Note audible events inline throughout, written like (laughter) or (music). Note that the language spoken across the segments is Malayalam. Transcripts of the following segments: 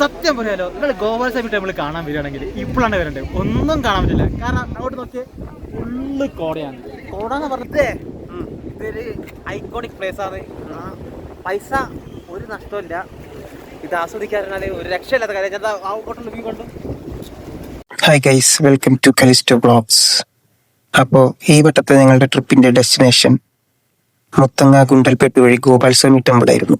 സത്യം പറയാലോ നിങ്ങൾ ഗോപാൽ സാഹിബ് ടെമ്പിൾ കാണാൻ വരികയാണെങ്കിൽ ഇപ്പോഴാണ് വരേണ്ടത് ഒന്നും കാണാൻ പറ്റില്ല. കാരണം അങ്ങോട്ട് നോക്കി ഫുള്ള് കോടയാണ്. കോട എന്ന് പറഞ്ഞേ ഇതൊരു ഐക്കോണിക് പ്ലേസ് ആണ്. പൈസ ഒരു നഷ്ടമില്ല ഇത് ആസ്വദിക്കാറുണ്ട് ഒരു രക്ഷയില്ലാത്ത കാര്യം. ഞാൻ ആ അങ്ങോട്ടുള്ള വ്യൂ കണ്ടു hi guys welcome to Calisto blogs അപ്പോൾ ഈ വട്ടത്തെ ഞങ്ങളുടെ ട്രിപ്പിന്റെ ഡെസ്റ്റിനേഷൻ മുത്തങ്ങ ഗുണ്ടൽപേട്ട് വഴി ഗോപാൽസ്വാമി ടെമ്പിൾ ആയിരുന്നു.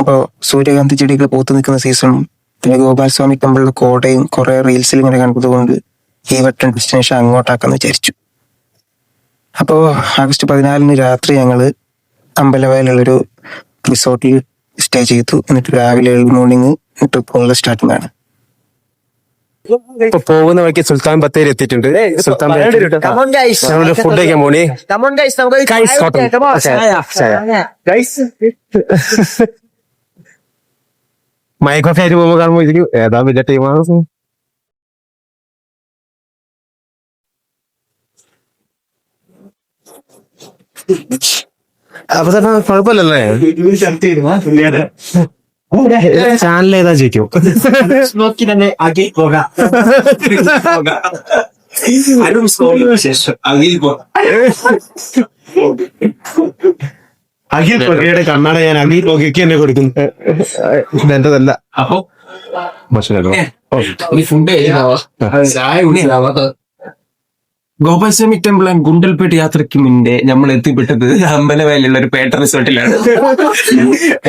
അപ്പോൾ സൂര്യകാന്തി ചെടികൾ പോത്തു നിൽക്കുന്ന സീസണും പിന്നെ ഗോപാൽസ്വാമി തമ്മിലുള്ള കോടയും കുറെ റീൽസിൽ ഇങ്ങനെ കണ്ടതുകൊണ്ട് ഈ വട്ടം ഡെസ്റ്റിനേഷൻ അങ്ങോട്ടാക്കാന്ന് വിചാരിച്ചു. അപ്പോ ആഗസ്റ്റ് പതിനാലിന് രാത്രി ഞങ്ങൾ അമ്പലവയലുള്ളൊരു റിസോർട്ടിൽ സ്റ്റേ ചെയ്തു. എന്നിട്ട് രാവിലെ ഏഴ് മോർണിംഗ് ട്രിപ്പ് ഉള്ള സ്റ്റാർട്ടിംഗ് ആണ്. ഇപ്പൊ പോകുന്ന വഴിക്ക് സുൽത്താൻ ബത്തേരി എത്തിയിട്ടുണ്ട്. സുൽത്താൻ ബത്തേരി. ഫുഡ് കഴിക്കാൻ പോണി. (laughs) മയക്കൊക്കെ ആയിട്ട് പോകുമ്പോ കാണുമ്പോ ഇതിന് ഏതാ വലിയ ടീമാണ് അപ്പൊ തന്നെ കുഴപ്പമില്ലല്ലേ ചാനൽ ഏതാ ചോദിക്കും അഖിൽ പൊകയുടെ കണ്ണാട ഞാൻ അഖിൽ പൊകയ്ക്ക് തന്നെ കൊടുക്കുന്നു. എന്റേതല്ല. അപ്പൊ? നീ ഫുഡ് ചായ കുടിച്ചില്ല ഗോപാൽസ്വാമി ടെമ്പിൾ ആൻഡ് ഗുണ്ടൽപേട്ട് യാത്രയ്ക്ക് മുന്നേ നമ്മൾ എത്തിപ്പെട്ടത് അമ്പലവയലുള്ള ഒരു പേട്ട റിസോർട്ടിലാണ്.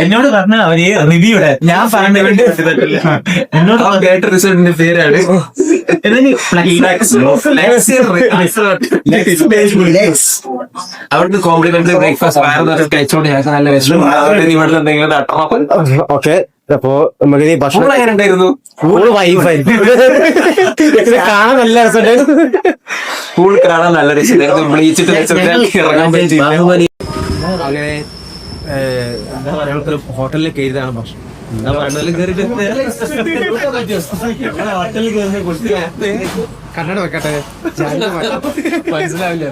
എന്നോട് പറഞ്ഞ അവർ റിവ്യൂടെ ഞാൻ എന്നോട് ആ പേട്ട റിസോർട്ടിന്റെ പേരാണ്. അവർക്ക് കോംപ്ലിമെന്ററി ബ്രേക്ക്ഫാസ്റ്റ് വേറെ കഴിച്ചോണ്ട് ഞങ്ങൾക്ക് നല്ല വിഷമം ഇവിടെ എന്തെങ്കിലും ഓക്കെ അപ്പോ നമുക്ക് ഈ ഭക്ഷണം ഉണ്ടായിരുന്നു കാണാൻ നല്ല രസമുണ്ടായിരുന്നു കാണാൻ നല്ല രസമായിരുന്നു ബ്ലീച്ചിട്ട് ഇറങ്ങാൻ പറ്റി. അങ്ങനെ എന്താ ഹോട്ടലിൽ കയറിയതാണ് ഭക്ഷണം. കണ്ണട വെക്കട്ടെ. മനസ്സിലാവില്ല.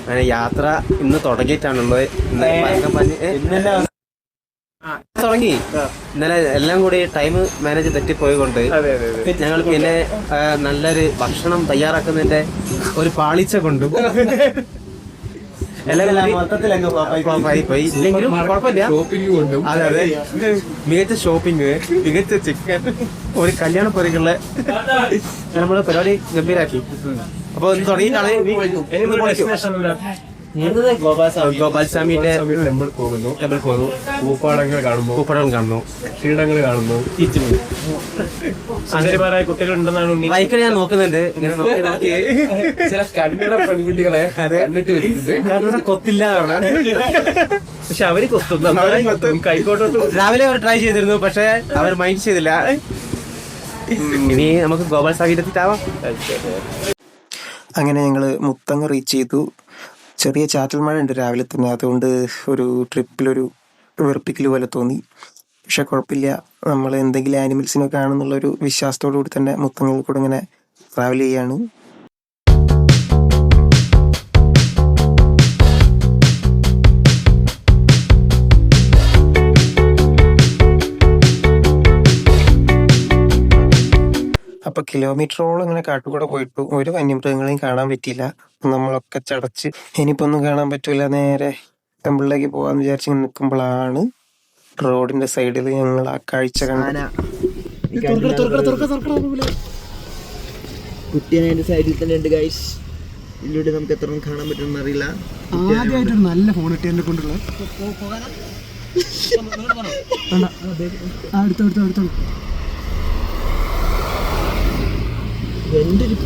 അങ്ങനെ യാത്ര ഇന്ന് തുടങ്ങിയിട്ടാണുള്ളത്. തുടങ്ങി. ഇന്നലെ എല്ലാം കൂടി ടൈം മാനേജ് തെറ്റിപ്പോയതുകൊണ്ട് ഞങ്ങൾ പിന്നെ നല്ലൊരു ഭക്ഷണം തയ്യാറാക്കുന്നതിന്റെ ഒരു പാളിച്ച കൊണ്ടും മികച്ച ഷോപ്പിംഗ് മികച്ച ചിക്കൻ ഒരു കല്യാണ പൊരിക്കുള്ള നമ്മൾ പരിപാടി ഗംഭീരാക്കി. അപ്പൊ തുടങ്ങി. ഗോപാൽസ്വാമിയുടെ ടെമ്പിൾ പോകുന്നു. ടെമ്പിൾ പോകുന്നു. പൂപ്പാടങ്ങൾ കാണുന്നു. കാണുന്നു. ബൈക്കിൽ ഞാൻ നോക്കുന്നുണ്ട്. ചില പെൺകുട്ടികളെ കണ്ടിട്ട് കൊത്തില്ല പക്ഷെ അവർ കൊത്തുന്നു കൈക്കോട്ടോട്ട് രാവിലെ അവർ ട്രൈ ചെയ്തിരുന്നു പക്ഷെ അവർ മൈൻഡ് ചെയ്തില്ല. ഇനി നമുക്ക് ഗോപാൽ സാമിന്റെ അങ്ങനെ ഞങ്ങൾ മുത്തങ്ങ റീച്ച് ചെയ്തു. ചെറിയ ചാറ്റൽ മഴ ഉണ്ട് രാവിലെ തന്നെ. അതുകൊണ്ട് ഒരു ട്രിപ്പിലൊരു വെറുപ്പിക്കൽ പോലെ തോന്നി. പക്ഷെ കുഴപ്പമില്ല. നമ്മൾ എന്തെങ്കിലും ആനിമൽസിനെ കാണുന്നുള്ളൊരു വിശ്വാസത്തോടു കൂടി തന്നെ മുത്തങ്ങയിൽ കൂടെ ഇങ്ങനെ ട്രാവൽ ചെയ്യാണ്. കിലോമീറ്ററോളം ഇങ്ങനെ കാട്ടുകൂടെ പോയിട്ടു ഒരു വന്യമൃഗങ്ങളെയും കാണാൻ പറ്റിയില്ല നമ്മളൊക്കെ ചടച്ച് ഇനിയിപ്പോ ഒന്നും കാണാൻ പറ്റൂല നേരെ ടെമ്പിളിലേക്ക് പോകാന്ന് വിചാരിച്ച് നിൽക്കുമ്പോഴാണ് റോഡിന്റെ സൈഡിൽ ഞങ്ങൾ ആ കാഴ്ച കണ്ടത് കുട്ടിയെ അതിന്റെ സൈഡിൽ തന്നെ ഉണ്ട് ഗൈസ് ഇതിലൂടെ നമുക്ക് എത്ര കാണാൻ പറ്റുമെന്ന് അറിയില്ല ആദ്യമായിട്ടൊരു നല്ല ഫോൺ കിട്ടി എന്നെ കൊണ്ടുള്ള അടുത്ത എന്റെ ഒരു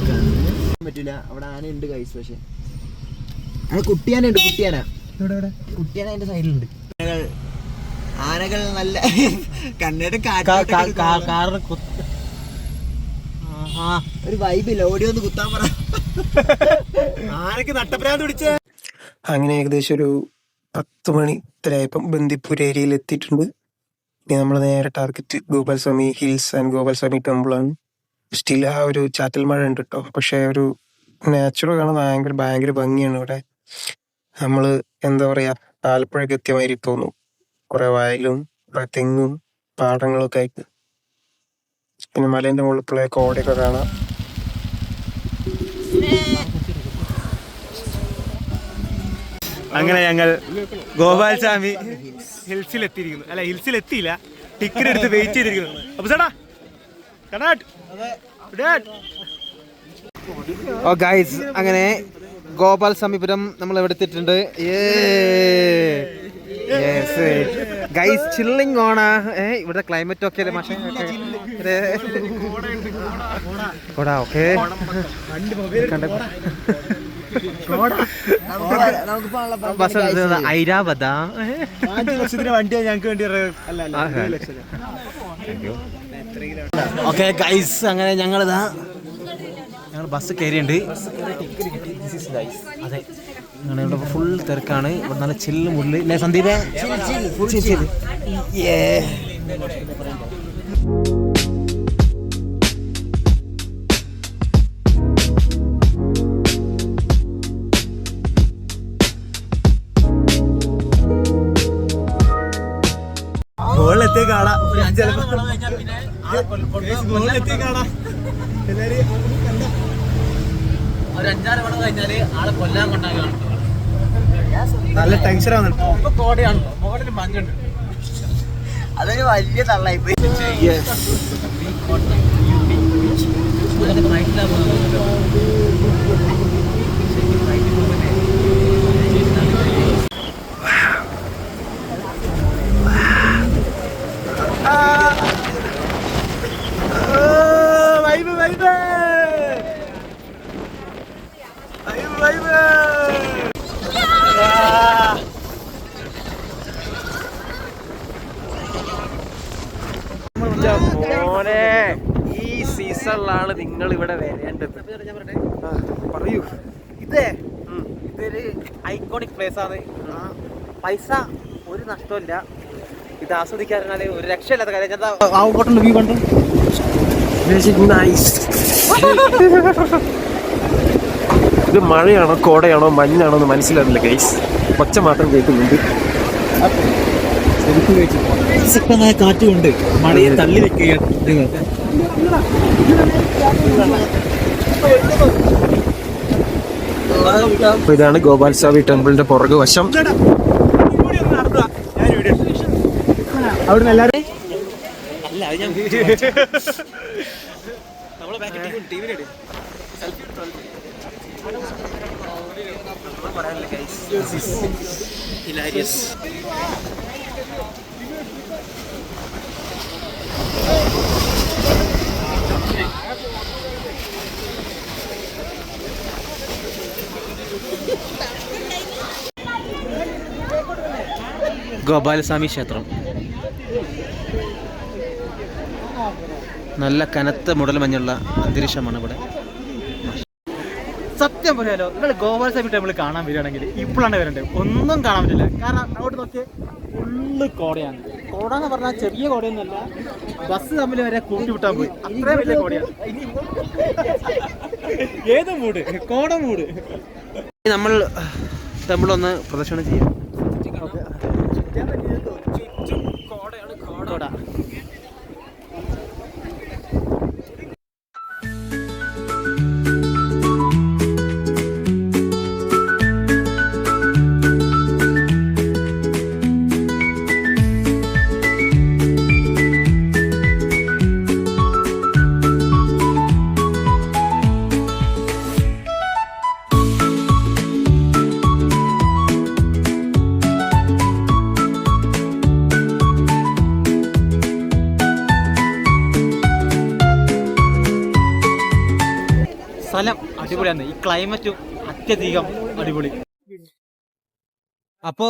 പറ്റില്ല അവിടെ ആന ഉണ്ട് കൈസ് പക്ഷെ. അവിടെ കുട്ടിയാന. ഉണ്ട് കുട്ടിയാന കുട്ടിയാന അതിന്റെ സൈഡിലുണ്ട്. ആനകൾ നല്ല (laughs) കണ്ണയുടെ ഒരു വൈബില്ല ഓടി വന്ന് കുത്താൻ പറ. ആനക്ക് നട്ടപ്രാന്ത് പിടിച്ച. അങ്ങനെ ഏകദേശം ഒരു പത്ത് മണി ഇത്രയായപ്പം ബന്ദിപ്പൂർ ഏരിയയിൽ എത്തിയിട്ടുണ്ട്. ഇനി നമ്മൾ നേരെ target Gopalswamy hills and Gopalswamy ടെമ്പിളാണ് still ആ ഒരു ചാറ്റൽ മഴ ഉണ്ട് കേട്ടോ പക്ഷെ ഒരു നാച്ചുറൽ കാണാൻ ഭയങ്കര ഭയങ്കര ഭംഗിയാണ് ഇവിടെ. നമ്മൾ എന്താ പറയാ ആലപ്പുഴയ്ക്ക് എത്തിയ മാതിരി തോന്നും. കുറെ വയലും കുറെ തെങ്ങും പാടങ്ങളും ഒക്കെ ആയിട്ട്. പിന്നെ മലേന്റെ മുകളിൽ പിള്ളേ കോടയൊക്കെ കാണാം. അങ്ങനെ ഞങ്ങൾ ഗോപാൽസ്വാമി ഹിൽസിൽ എത്തിയിരിക്കുന്നു അല്ല ഹിൽസിൽ എത്തിയില്ല ടിക്കറ്റ് എടുത്ത് വെയിറ്റ് ചെയ്തിരിക്കുന്നു. അപ്പൊ ചേട്ടാ ഓ ഗൈസ് അങ്ങനെ ഗോപാൽ സമീപുരം നമ്മൾ എവിടെത്തിട്ടുണ്ട് ഗൈസ് ചില്ലിങ് ഓണാ ഏ ഇവിടെ ക്ലൈമറ്റ് ഒക്കെ അല്ലേ മാഷേ? കൊടാ ഓക്കെ. ബസ് ഐരാവത വണ്ടിയാണ് ഞങ്ങൾക്ക് വേണ്ടി ഓക്കെ ഗൈസ് അങ്ങനെ ഞങ്ങളിതാ ഞങ്ങൾ ബസ് കയറിയുണ്ട് അതെ ഞങ്ങൾ ഇവിടെ ഫുൾ തിരക്കാണ്. ഇവിടെ നല്ല ചില്ല് മുള്ളി അല്ലേ സന്ദീപേ? ഏ കാണാം ഒരു അഞ്ചാറ് മണി കഴിഞ്ഞാൽ ആളെ കൊല്ലാൻ കൊണ്ടാകാണ് നല്ല ടെൻഷനാണ് കോടയാണ്. മുകളിൽ മഞ്ഞുണ്ട്. അതൊരു വലിയ തള്ളായി പോയി. വൈബ് മോനെ ഈ സീസണിലാണ് നിങ്ങൾ ഇവിടെ വരേണ്ടത് പറയൂ. ഇതേ ഇതൊരു ഐക്കോണിക് പ്ലേസ് ആണ്. പൈസ ഒരു നഷ്ടമില്ല ഇത് ആസ്വദിക്കാറിനാല് ഒരു രക്ഷയില്ലാത്ത കാര്യം. അങ്ങോട്ടുള്ള വ്യൂ കണ്ടു? നൈസ് ഇത് മഴയാണോ കോടയാണോ മഞ്ഞാണോ എന്ന് മനസ്സിലാവുന്നില്ല ഗൈസ് ഒച്ച മാത്രം കേൾക്കുന്നുണ്ട്. ശക്തമായ കാറ്റുകൊണ്ട് മഴയെ തള്ളി വെക്കുകയാണ് അപ്പൊ ഇതാണ് ഗോപാൽ സ്വാമി ടെമ്പിളിന്റെ പുറകു വശം. അവിടുന്ന് എല്ലാരും അല്ല അത് ഞാൻ നമ്മളെ ബാക്കിൽ ടീമിലുണ്ട് ഗോപാലസ്വാമി ക്ഷേത്രം. നല്ല കനത്ത മുടൽ മഞ്ഞുള്ള അന്തരീക്ഷമാണ് ഇവിടെ. സത്യം പറയാലോ നിങ്ങൾ ഗോപാലസ്വാമി ടെമ്പിൾ കാണാൻ വരികയാണെങ്കിൽ ഇപ്പോഴാണ് വരേണ്ടത്. ഒന്നും കാണാൻ പറ്റില്ല. കാരണം അങ്ങോട്ട് നോക്കിയേ ഫുള്ള് കോടയാണ്. കോട എന്ന് പറഞ്ഞാൽ ചെറിയ കോടയൊന്നുമല്ല ബസ് തമ്മിൽ വരെ കൂട്ടി വിട്ടാൻ പോയി. അത്രയും വലിയ കോടയാണ്. ഏത് മൂട്? കോട മൂട്. നമ്മൾ ടെമ്പിൾ ഒന്ന് പ്രദർശനം ചെയ്യാം. സ്ഥലം അടിപൊളിയാണ്. ഈ ക്ലൈമറ്റും അത്യധികം അടിപൊളി. അപ്പോ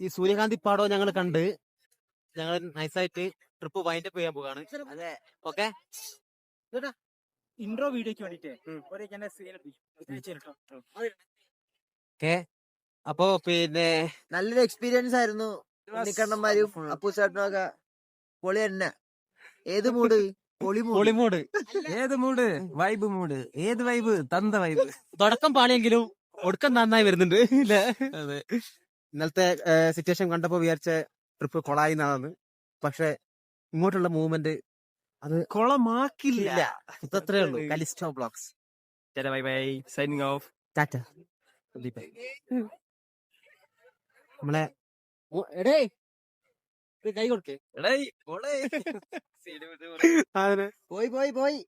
ഈ സൂര്യകാന്തി പാടോ ഞങ്ങൾ കണ്ട് ഞങ്ങൾ നൈസായിട്ട് ട്രിപ്പ് വൈൻഡ് അപ്പ് ചെയ്യാൻ പോവാണ്. അതെ. ഓക്കെ ഇൻട്രോ വീഡിയോക്ക് വേണ്ടിട്ട് ഓക്കെ അപ്പോ പിന്നെ നല്ലൊരു എക്സ്പീരിയൻസ് ആയിരുന്നു. ഉണ്ണിക്കണ്ണന്മാരും അപ്പൂസേട്ടനും ഒക്കെ പൊളി തന്നെ ഏത് മൂഡ് പൊളിമൂട്. ഏത് മൂഡ് വൈബ് മൂഡ് ഏത് വൈബ്? തന്ത വൈബ്. തുടക്കം പാളിയെങ്കിലും ഒടുക്കം നന്നായി വരുന്നുണ്ട്. ഇല്ലേ ഇന്നലത്തെ സിറ്റുവേഷൻ കണ്ടപ്പോ വിചാരിച്ച ട്രിപ്പ് കൊളായി നടന്ന് പക്ഷെ ഇങ്ങോട്ടുള്ള മൂവ്മെന്റ് അത് കൊളമാക്കില്ല. അത്രേ ഉള്ളൂ. Calisto blogs bye bye signing off Tata. നമ്മളെ എടേ കൈ കൊടുക്കേ. പോയി പോയി പോയി.